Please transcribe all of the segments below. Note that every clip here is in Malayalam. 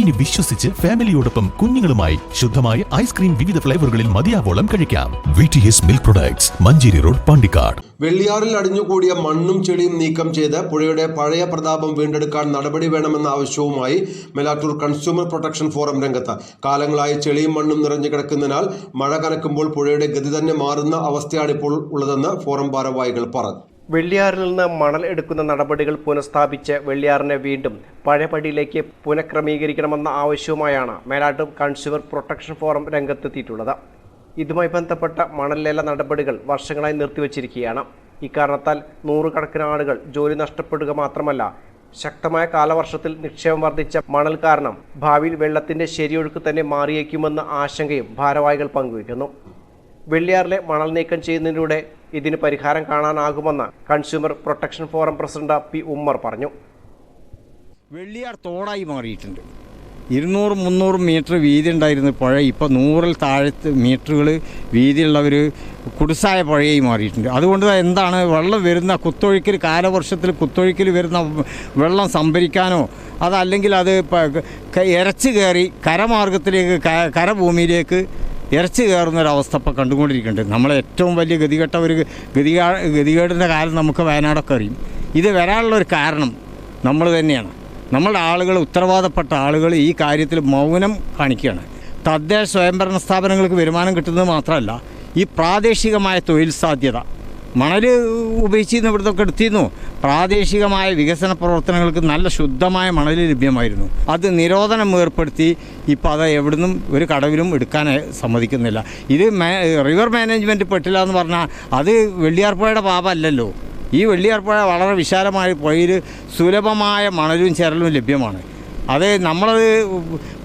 ഇനി വിശ്വസിച്ച് ഫാമിലിയോടൊപ്പം കുഞ്ഞുങ്ങളുമായി ശുദ്ധമായ ഐസ്ക്രീം വിവിധ ഫ്ലേവറുകളിൽ മതിയാവോളം കഴിക്കാം. Milk products Manjeri road Pandikkad. വെള്ളിയാറിൽ അടിഞ്ഞുകൂടിയ മണ്ണും ചെളിയും നീക്കം ചെയ്ത് പുഴയുടെ പഴയ പ്രതാപം വീണ്ടെടുക്കാൻ നടപടി വേണമെന്ന ആവശ്യവുമായി മെലാറ്റൂർ കൺസ്യൂമർ പ്രൊട്ടക്ഷൻ ഫോറം രംഗത്ത്. കാലങ്ങളായി ചെളിയും മണ്ണും നിറഞ്ഞു കിടക്കുന്നതിനാൽ മഴ കനക്കുമ്പോൾ പുഴയുടെ ഗതി തന്നെ മാറുന്ന അവസ്ഥയാണിപ്പോൾ ഉള്ളതെന്ന് ഫോറം ഭാരവാഹികൾ പറഞ്ഞു. വെള്ളിയാറിൽ നിന്ന് മണൽ എടുക്കുന്ന നടപടികൾ പുനഃസ്ഥാപിച്ച് വെള്ളിയാറിനെ വീണ്ടും പഴയപടിയിലേക്ക് പുനഃക്രമീകരിക്കണമെന്ന ആവശ്യവുമായാണ് മേലാട്ടും കൺസ്യൂമർ പ്രൊട്ടക്ഷൻ ഫോറം രംഗത്തെത്തിയിട്ടുള്ളത്. ഇതുമായി ബന്ധപ്പെട്ട മണൽ ലേല നടപടികൾ വർഷങ്ങളായി നിർത്തിവച്ചിരിക്കുകയാണ്. ഇക്കാരണത്താൽ നൂറുകണക്കിന് ആളുകൾ ജോലി നഷ്ടപ്പെടുക മാത്രമല്ല ശക്തമായ കാലവർഷത്തിൽ നിക്ഷേപം വർദ്ധിച്ച മണൽ കാരണം ഭാവിയിൽ വെള്ളത്തിന്റെ ശരിയൊഴുക്ക് തന്നെ മാറിയേക്കുമെന്ന ആശങ്കയും ഭാരവാഹികൾ പങ്കുവയ്ക്കുന്നു. വെള്ളിയാറിലെ മണൽ നീക്കം ചെയ്യുന്നതിലൂടെ ഇതിന് പരിഹാരം കാണാനാകുമെന്ന് consumer protection forum president P Ummer പറഞ്ഞു. വെള്ളിയാർ തോടായി മാറിയിട്ടുണ്ട്. ഇരുന്നൂറ് മുന്നൂറ് മീറ്റർ വീതി ഉണ്ടായിരുന്ന പുഴ ഇപ്പോൾ നൂറിൽ താഴത്ത് മീറ്ററുകൾ വീതിയുള്ള ഒരു കുടിസായ പുഴയായി മാറിയിട്ടുണ്ട്. അതുകൊണ്ട് എന്താണ് വെള്ളം വരുന്ന കുത്തൊഴുക്കിൽ കാലവർഷത്തിൽ കുത്തൊഴുക്കിൽ വരുന്ന വെള്ളം സംഭരിക്കാനോ അതല്ലെങ്കിൽ അത് ഇറച്ചു കയറി കരമാർഗത്തിലേക്ക് കരഭൂമിയിലേക്ക് ഇരച്ച് കയറുന്ന ഒരു അവസ്ഥ ഇപ്പോൾ കണ്ടുകൊണ്ടിരിക്കുന്നുണ്ട്. നമ്മളെ ഏറ്റവും വലിയ ഗതികെട്ട ഒരു ഗതി ഗതികേടിന്റെ കാലം നമുക്ക് വയനാടൊക്കെ അറിയും. ഇത് വരാനുള്ള ഒരു കാരണം നമ്മൾ തന്നെയാണ്. നമ്മളുടെ ആളുകൾ ഉത്തരവാദപ്പെട്ട ആളുകൾ ഈ കാര്യത്തിൽ മൗനം കാണിക്കുകയാണ്. തദ്ദേശ സ്വയംഭരണ സ്ഥാപനങ്ങൾക്ക് വരുമാനം കിട്ടുന്നത് മാത്രമല്ല ഈ പ്രാദേശികമായ തൊഴിൽ സാധ്യത മണൽ ഉപയോഗിച്ചിരുന്നു ഇവിടുത്തെ എടുത്തിരുന്നു. പ്രാദേശികമായ വികസന പ്രവർത്തനങ്ങൾക്ക് നല്ല ശുദ്ധമായ മണൽ ലഭ്യമായിരുന്നു. അത് നിരോധനം ഏർപ്പെടുത്തി ഇപ്പോൾ അത് എവിടുന്നും ഒരു കടവിലും എടുക്കാൻ സമ്മതിക്കുന്നില്ല. ഇത് റിവർ മാനേജ്മെന്റ് പെട്ടില്ല എന്ന് പറഞ്ഞാൽ അത് വെള്ളിയാർപ്പുഴയുടെ പാപമല്ലല്ലോ. ഈ വെള്ളിയാർപ്പുഴ വളരെ വിശാലമായ പുഴയിൽ സുലഭമായ മണലും ചരലും ലഭ്യമാണ്. അത് നമ്മളത്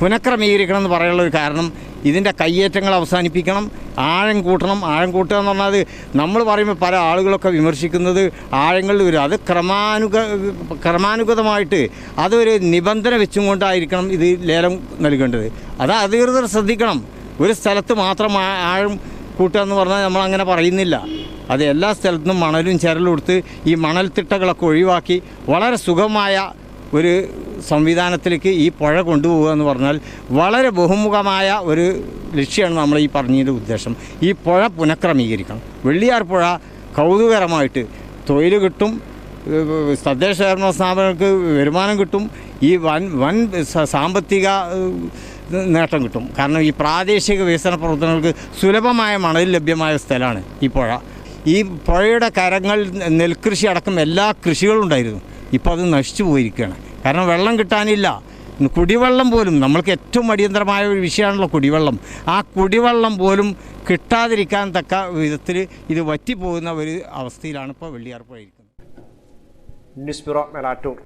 പുനഃക്രമീകരിക്കണം എന്ന് പറയാനുള്ള ഒരു കാരണം ഇതിന്റെ കയ്യേറ്റങ്ങൾ അവസാനിപ്പിക്കണം ആഴം കൂട്ടണം. ആഴം കൂട്ടുക എന്ന് പറഞ്ഞാൽ നമ്മൾ പറയുമ്പോൾ പല ആളുകളൊക്കെ വിമർശിക്കുന്നത് ആഴങ്ങളിൽ വരും. അത് ക്രമാനുഗ ക്രമാനുഗതമായിട്ട് അതൊരു നിബന്ധന വെച്ചും കൊണ്ടായിരിക്കണം ഇത് ലേലം നൽകേണ്ടത്. അത് അധികൃതർ ശ്രദ്ധിക്കണം. ഒരു സ്ഥലത്ത് മാത്രം ആഴം കൂട്ടുക എന്ന് പറഞ്ഞാൽ നമ്മൾ അങ്ങനെ പറയുന്നില്ല. അത് എല്ലാ സ്ഥലത്തും മണലും ചരലും എടുത്ത് ഈ മണൽത്തിട്ടകളൊക്കെ ഒഴിവാക്കി വളരെ സുഖമായ ഒരു സംവിധാനത്തിലേക്ക് ഈ പുഴ കൊണ്ടുപോകുക എന്ന് പറഞ്ഞാൽ വളരെ ബഹുമുഖമായ ഒരു ലക്ഷ്യമാണ് നമ്മൾ ഈ പറഞ്ഞതിന്റെ ഉദ്ദേശം. ഈ പുഴ പുനഃക്രമീകരിക്കണം. വെള്ളിയാർ പുഴ കൗതുകരമായിട്ട് തൊഴിൽ കിട്ടും തദ്ദേശ സ്വയംഭരണ സ്ഥാപനങ്ങൾക്ക് വരുമാനം കിട്ടും ഈ വൻ വൻ സാമ്പത്തിക നേട്ടം കിട്ടും. കാരണം ഈ പ്രാദേശിക വികസന പ്രവർത്തനങ്ങൾക്ക് സുലഭമായ മണൽ ലഭ്യമായ സ്ഥലമാണ് ഈ പുഴ. ഈ പുഴയുടെ കരങ്ങൾ നെൽകൃഷി അടക്കം എല്ലാ കൃഷികളും ഉണ്ടായിരുന്നു. ഇപ്പോൾ അത് നശിച്ചു പോയിരിക്കുകയാണ്. കാരണം വെള്ളം കിട്ടാനില്ല. കുടിവെള്ളം പോലും നമ്മൾക്ക് ഏറ്റവും അടിയന്തരമായ ഒരു വിഷയമാണല്ലോ കുടിവെള്ളം. ആ കുടിവെള്ളം പോലും കിട്ടാതിരിക്കാൻ തക്ക വിധത്തിൽ ഇത് വറ്റിപ്പോകുന്ന ഒരു അവസ്ഥയിലാണ് ഇപ്പോൾ വെള്ളിയാർപ്പുഴ ഇരിക്കുന്നത് ന്യൂസ് ബ്യൂറോ മേലാറ്റൂർ.